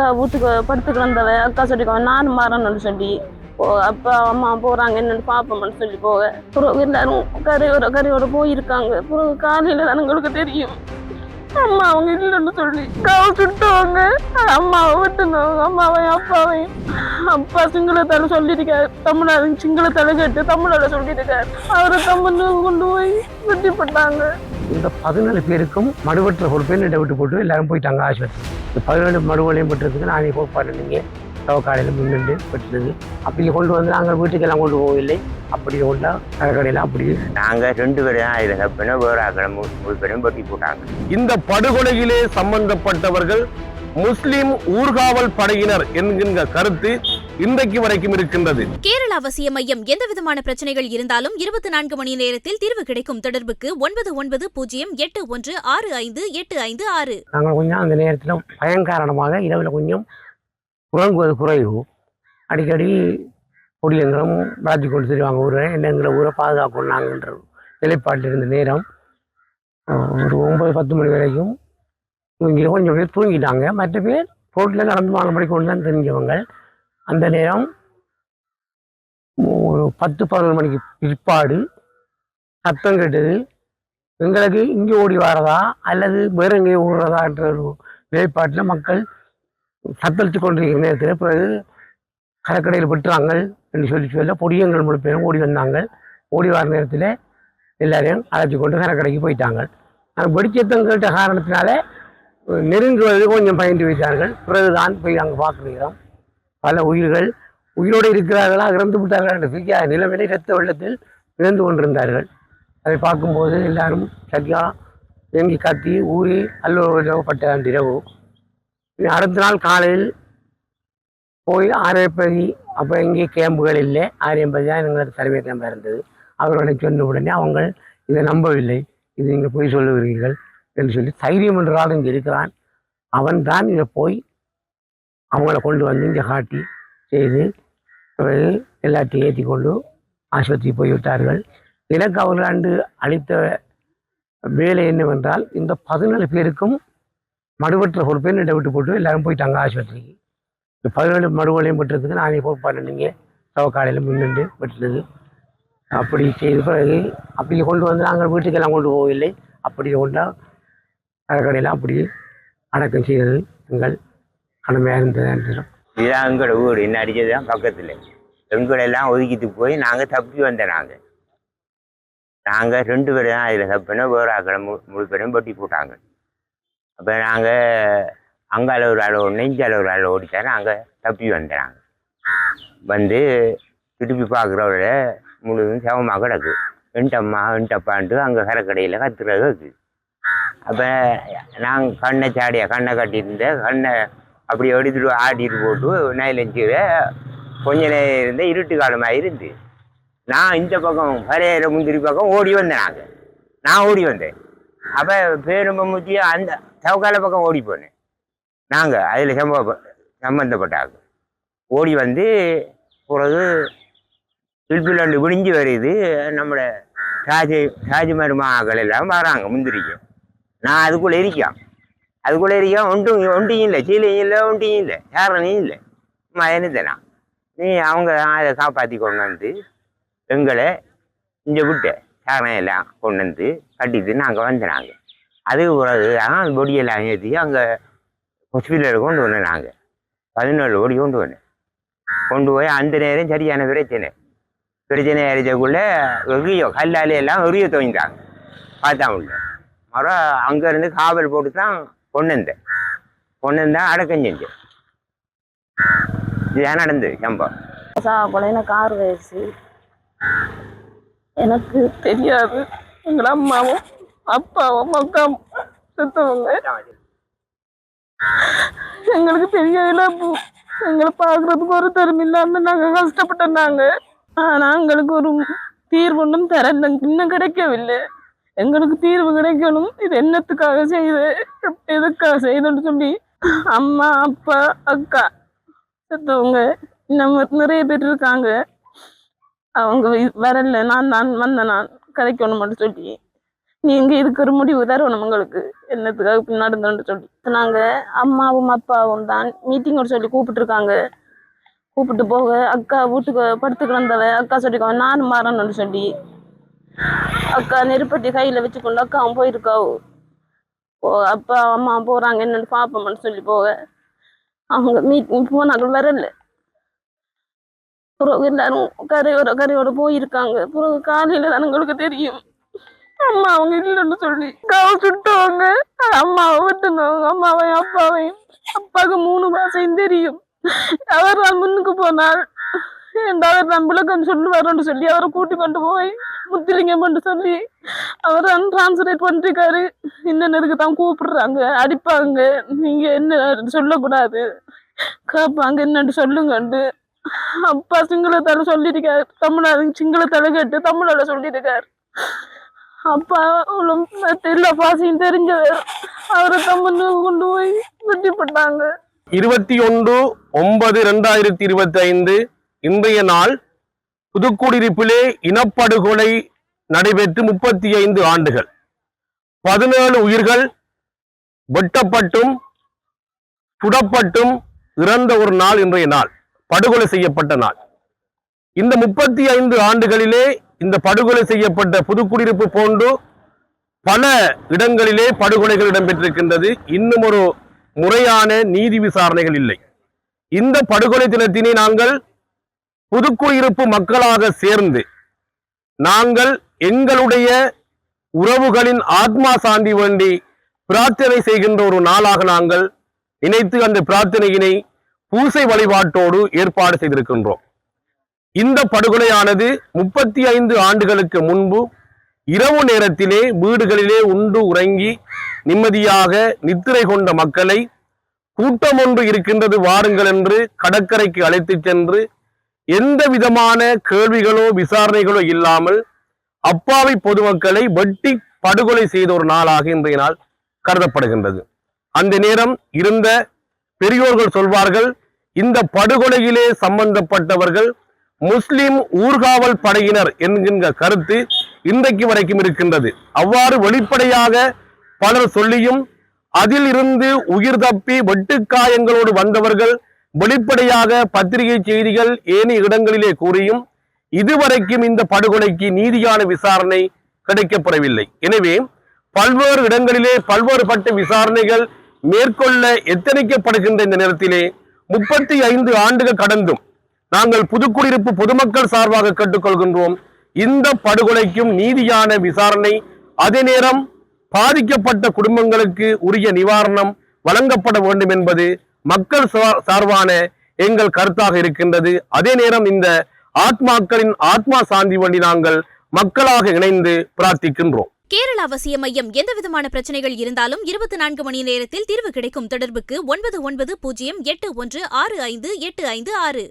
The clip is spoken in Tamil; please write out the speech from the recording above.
அக்கா வீட்டுக்கு படுத்துக்கு கிடந்தவ அக்கா சொல்லிக்கோ நானும் மாறணும்னு சொல்லி. போ அப்பா அம்மா போகிறாங்க என்னென்னு பார்ப்போம்னு சொல்லி போக. பிறகு எல்லாரும் கரையோர கரையோட போயிருக்காங்க. பிறகு காலையில் தான் எங்களுக்கு தெரியும். அம்மா அவங்க இல்லைன்னு சொல்லி காவ சுட்டுவாங்க. அம்மாவை விட்டுனவங்க அம்மாவையும் அப்பாவையும். அப்பா சிங்களத்தால சொல்லியிருக்காரு. தமிழ்நாடு சிங்களத்தால கேட்டு தமிழால சொல்லியிருக்காரு. அவரை தமிழ் கொண்டு போய் வெட்டி போட்டாங்க. இந்த பதினேழு பேருக்கும் மடுவற்ற பொறுப்பை நிட விட்டு போட்டு எல்லாரும் போயிட்டாங்க ஆஸ்பத்திரி. இந்த பதினேழு மடுவலையும் பெற்றதுக்கு நானே போப்பாரு நீங்கள் தவக்காலையில் முன்னின்று பெற்றது. அப்படி கொண்டு வந்து நாங்கள் வீட்டுக்கெல்லாம் கொண்டு போகவில்லை. அப்படி கொண்டா கடற்கடையில் அப்படி நாங்கள் ரெண்டு பேரும் தான் வேறு ஆக்களை மூணு பேரும் வெட்டி போட்டாங்க. இந்த படுகொலையிலே சம்பந்தப்பட்டவர்கள் முஸ்லிம் ஊர்காவல் படையினர் என்கின்ற கருத்து இன்றைக்கு வரைக்கும் இருக்கின்றது. கேரள அவசிய மையம் எந்த விதமான பிரச்சனைகள் இருந்தாலும் இருபத்தி நான்கு மணி நேரத்தில் தீர்வு கிடைக்கும் தொடர்புக்கு ஒன்பது ஒன்பது பூஜ்ஜியம் எட்டு ஒன்று ஆறு ஐந்து எட்டு ஐந்து ஆறு. நாங்கள் கொஞ்சம் அந்த நேரத்தில் பயம் காரணமாக இரவில் கொஞ்சம் உறங்குவது குறைவு. அடிக்கடி பொடியங்களும் கொண்டு தருவாங்க ஊரை என்ன எங்களை ஊரை பாதுகாக்கணும் நாங்கன்ற நிலைப்பாட்டில் இருந்த நேரம் ஒரு ஒன்பது பத்து மணி வரைக்கும் தூங்கி கொஞ்சம் பேர் தூங்கிட்டாங்க. மற்ற பேர் ரோட்டில் நடந்து வாங்க மணி கொண்டு தான் தெரிஞ்சவங்க. அந்த நேரம் ஒரு பத்து பதினொரு மணிக்கு பிற்பாடு சத்தம் கேட்டது எங்களுக்கு இங்கே ஓடி வரதா? அல்லது வேற எங்கேயோ ஓடுறதான்ற ஒரு நிலைப்பாட்டில் மக்கள் சத்தளித்து கொண்டிருக்கிற நேரத்தில் பிறகு கடற்கடையில் விட்டுறாங்க என்று சொல்லி சொல்ல பொடியங்கள் முழு பேரும் ஓடி வந்தாங்க. ஓடி வர நேரத்தில் எல்லாரையும் அழைச்சி கொண்டு கடற்கடைக்கு போயிட்டாங்க. ஆனால் வெடிச்சத்தம் கேட்ட காரணத்தினால நெருங்குவது கொஞ்சம் பயந்து வைத்தார்கள் பிறகுதான் போய் அங்கே பார்க்கிறோம் பல உயிர்கள் உயிரோடு இருக்கிறார்களா? இறந்து விட்டார்கள் என்ற தெரியாத நிலைமையிலே இரத்த வெள்ளத்தில் இழந்து கொண்டிருந்தார்கள். அதை பார்க்கும்போது எல்லாரும் சக்கியா எங்கி கத்தி ஊறி அல்லோப்பட்ட அந்த இரவு. அடுத்த நாள் காலையில் போய் ஆரியப்பதி அப்போ எங்கே கேம்புகள் இல்லை. ஆரியம்பதி தான் எங்களோட தலைமை கேம்பாக இருந்தது. அவர்களை சொன்ன உடனே அவங்க இதை நம்பவில்லை. இது நீங்கள் போய் சொல்லுகிறீர்கள் என்று சொல்லி தைரியம் என்றாலும் இங்கே இருக்கிறான். அவன் தான் இதை போய் அவங்கள கொண்டு வந்து இங்கே காட்டி செய்து பிறகு எல்லாத்தையும் ஏற்றி கொண்டு ஆஸ்பத்திரி போய்விட்டார்கள் எனக்கு அவர்கள் ஆண்டு அளித்த வேலை என்னவென்றால் இந்த பதினேழு பேருக்கும் மடுவற்ற பொறுப்பை நிட விட்டு போட்டு எல்லாரும் போயிட்டாங்க ஆஸ்பத்திரிக்கு. இந்த பதினேழு மடுவலையும் பெற்றதுக்கு நானே பொறுப்பான நீங்கள் சவக்காலையில் முன்னின்று பெற்றது. அப்படி செய்த பிறகு அப்படி கொண்டு வந்து நாங்கள் வீட்டுக்கெல்லாம் கொண்டு போகவில்லை. அப்படி கொண்டா கடற்கடையில் அப்படி அடக்கம் செய்தது எங்கள் கடமையாக இருந்தது என்று இதுதான் எங்களோட வீடு என்ன அடிச்சது தான் பக்கத்தில். எங்களெல்லாம் ஒதுக்கிட்டு போய் நாங்கள் தப்பி வந்த நாங்கள் நாங்கள் ரெண்டு பேரும் தான் அதில் தப்புனா வேறு ஆக்களை மு முழு பேரும் வெட்டி போட்டாங்க. அப்போ நாங்கள் அங்கால ஒரு ஆள் நெஞ்சால ஒரு ஆள் ஓடித்தா நாங்கள் தப்பி வந்துடுறாங்க வந்து திருப்பி பார்க்குறவர முழுதும் சவமாக கிடக்கு. என்டம்மா என்டப்பான்ட்டு அங்கே கரைக்கடையில் கத்துறது இருக்குது அப்போ நாங்கள் கண்ணை சாடியா கண்ணை கட்டியிருந்த கண்ணை அப்படி எடுத்துட்டு ஆட்டிட்டு போட்டு நைலஞ்சில் கொஞ்ச நேரம் இருந்த இருட்டு காலமாக இருந்து நான் இந்த பக்கம் பரையிற முந்திரி பக்கம் ஓடி வந்தேன் நாங்கள் நான் ஓடி வந்தேன். அப்போ பேரும்ப முத்தி அந்த சவுக்கால பக்கம் ஓடி போனேன். நாங்கள் அதில் சம்பவ சம்மந்தப்பட்டாங்க ஓடி வந்து பிறகு பில்பிலாண்டு விடிஞ்சு வருது. நம்மளோட ராஜ ராஜமருமாக்கள் எல்லாம் வராங்க முந்திரிக்கு. நான் அதுக்குள்ளே இருக்கேன். அதுக்குள்ளே இருக்கா ஒன்றும் ஒன்றியும் இல்லை சீலையும் இல்லை ஒன்றியும் இல்லை யாரனையும் இல்லை. மயனுதனா நீ அவங்க அதை காப்பாற்றி கொண்டு வந்து எங்களை இங்கே விட்டு சாரணம் எல்லாம் கொண்டு வந்து கட்டிட்டு நாங்கள் வந்துனாங்க. அது பிறகு தான் பொடியெல்லாம் ஏற்றி அங்கே ஹாஸ்பிட்டலில் கொண்டு வந்தேன் நாங்கள் பதினேழு கோடி கொண்டு வந்தேன். கொண்டு போய் அந்த நேரம் சரியான பிரச்சனை. பிரச்சனை அடிச்சக்குள்ளே வெறியோ கல்லாலே எல்லாம் வெறிய துவங்கிட்டாங்க பார்த்தா உள்ள மரம் அங்கேருந்து காவல் போட்டு தான் கொண்டு வந்தேன் கொண்டு அடக்கம் செஞ்சு இதுதான் நடந்தது சம்பவம் சாப்பிட எனக்கு ஆறு வயசு. எனக்கு தெரியாது. எங்கள் அம்மாவும் அப்பாவும் அக்கா செத்தவங்க. எங்களுக்கு பெரிய இழப்பு எங்களை பார்க்கறதுக்கு ஒரு திறமை இல்லாம நாங்க கஷ்டப்பட்டோம் நாங்கள் ஆனா எங்களுக்கு ஒரு தீர்வு ஒன்றும் தரல. இன்னும் கிடைக்கவில்லை. எங்களுக்கு தீர்வு கிடைக்கணும். இது என்னத்துக்காக செய்து எதுக்காக செய்யுதுன்னு சொல்லி அம்மா அப்பா அக்கா செத்தவங்க இன்னும் நிறைய பேர் இருக்காங்க. அவங்க வரல நான் நான் வந்தேன் நான் கிடைக்கணும்னு மட்டும் சொல்லி. நீங்க இதுக்கு ஒரு முடிவு தரணும் உங்களுக்கு. என்னத்துக்காக இப்படி நடந்தோன்னு சொல்லி. நாங்க அம்மாவும் அப்பாவும் தான் மீட்டிங் சொல்லி கூப்பிட்டு இருக்காங்க கூப்பிட்டு போக அக்கா வீட்டுக்கு படுத்து கிடந்தவ அக்கா சொல்லிக்கோ நானும் மாறணும்னு சொல்லி. அக்கா நெருப்பட்டி கையில வச்சுக்கொண்டு அக்காவும் போயிருக்காவோ ஓ அப்பா அம்மா போறாங்க என்னன்னு பாப்போம்னு சொல்லி போக. அவங்க மீட்டிங் போனாலும் வரல. பிறகு எல்லாரும் கரையோட கரையோட போயிருக்காங்க. பிறகு காலையில் தான் உங்களுக்கு தெரியும். அம்மா அவங்க இல்லைன்னு சொல்லி காவ சுட்டுவாங்க. அம்மாவை விட்டுனவங்க அம்மாவையும் அப்பாவையும். அப்பாவுக்கு மூணு மாசம் தெரியும். அவர் முன்னுக்கு போனால் ஏன்டா அவர் கொஞ்சம் சொல்லி சொல்லுவாருன்னு சொல்லி அவரை கூட்டி கொண்டு போய் முத்திலிங்கம் பண்ணி சொல்லி அவர் டிரான்ஸ்லேட் பண்ணிருக்காரு என்னென்னதுக்கு தான் கூப்பிடுறாங்க அடிப்பாங்க. நீங்க என்ன சொல்லக்கூடாது. கேட்பாங்க என்னன்னு சொல்லுங்கண்டு. அப்பா சிங்களத்தால சொல்லியிருக்காரு. தமிழால சிங்களத்தால கேட்டு தமிழால சொல்லியிருக்காரு. அப்பா அவ்வளோ எல்லா பாசையும் தெரிஞ்சவர். அவரை தம்மன்னு கொண்டு போய் வெட்டி பண்ணாங்க இருபத்தி ஒன்று ஒன்பது ரெண்டாயிரத்தி இருபத்தி ஐந்து இன்றைய நாள் புதுக்குடியிருப்பிலே இனப்படுகொலை நடைபெற்று முப்பத்தி ஐந்து ஆண்டுகள். பதினேழு உயிர்கள் வெட்டப்பட்டும் சுடப்பட்டும் இறந்த ஒரு நாள் இன்றைய நாள். படுகொலை செய்யப்பட்ட நாள். இந்த முப்பத்தி ஐந்து ஆண்டுகளிலே இந்த படுகொலை செய்யப்பட்ட புதுக்குடியிருப்பு போன்று பல இடங்களிலே படுகொலைகள் இடம்பெற்றிருக்கின்றது. இன்னும் ஒரு முறையான நீதி விசாரணைகள் இல்லை. இந்த படுகொலை தினத்தினை நாங்கள் புதுக்குடியிருப்பு மக்களாக சேர்ந்து நாங்கள் எங்களுடைய உறவுகளின் ஆத்மா சாந்தி வேண்டி பிரார்த்தனை செய்கின்ற ஒரு நாளாக நாங்கள் நினைத்து அந்த பிரார்த்தனையினை பூசை வழிபாட்டோடு ஏற்பாடு செய்திருக்கின்றோம். இந்த படுகொலையானது முப்பத்தி ஐந்து ஆண்டுகளுக்கு முன்பு இரவு நேரத்திலே வீடுகளிலே உண்டு உறங்கி நிம்மதியாக நித்திரை கொண்ட மக்களை கூட்டம் ஒன்று இருக்கின்றது வாருங்கள் என்று கடற்கரைக்கு அழைத்துச் சென்று எந்த விதமான கேள்விகளோ விசாரணைகளோ இல்லாமல் அப்பாவி பொதுமக்களை வெட்டி படுகொலை செய்த ஒரு நாளாக இன்றைய நாள் கருதப்படுகின்றது. அந்த நேரம் இருந்த பெரியோர்கள் சொல்வார்கள் இந்த படுகொலையிலே சம்பந்தப்பட்டவர்கள் முஸ்லிம் ஊர்காவல் படையினர் என்கின்ற கருத்து இன்றைக்கு வரைக்கும் இருக்கின்றது. அவ்வாறு வெளிப்படையாக பலர் சொல்லியும் அதில் இருந்து உயிர் தப்பி வெட்டுக்காயங்களோடு வந்தவர்கள் வெளிப்படையாக பத்திரிகை செய்திகள் ஏனைய இடங்களிலே கூறியும் இதுவரைக்கும் இந்த படுகொலைக்கு நீதியான விசாரணை கிடைக்கப்பெறவில்லை. எனவே பல்வேறு இடங்களிலே பல்வேறு பட்ட விசாரணைகள் மேற்கொள்ள எத்தனைக்கப்படுகின்ற இந்த நேரத்திலே முப்பத்தி ஐந்து ஆண்டுகள் கடந்தும் நாங்கள் புதுக்குடியிருப்பு பொதுமக்கள் சார்பாக கேட்டுக்கொள்கின்றோம் இந்த படுகொலைக்கும் நீதியான விசாரணை அதே நேரம் பாதிக்கப்பட்ட குடும்பங்களுக்கு உரிய நிவாரணம் வழங்கப்பட வேண்டும் என்பது மக்கள் சார்பான எங்கள் கருத்தாக இருக்கின்றது. அதே நேரம் இந்த ஆத்மாக்களின் ஆத்மா சாந்தி வண்டி நாங்கள் மக்களாக இணைந்து பிரார்த்திக்கின்றோம். கேரள அவசிய மையம் எந்தவிதமான பிரச்சனைகள் இருந்தாலும் இருபத்தி நான்கு மணி நேரத்தில் தீர்வு கிடைக்கும் தொடர்புக்கு ஒன்பது ஒன்பது பூஜ்ஜியம் எட்டு ஒன்று ஆறு ஐந்து எட்டு ஐந்து ஆறு.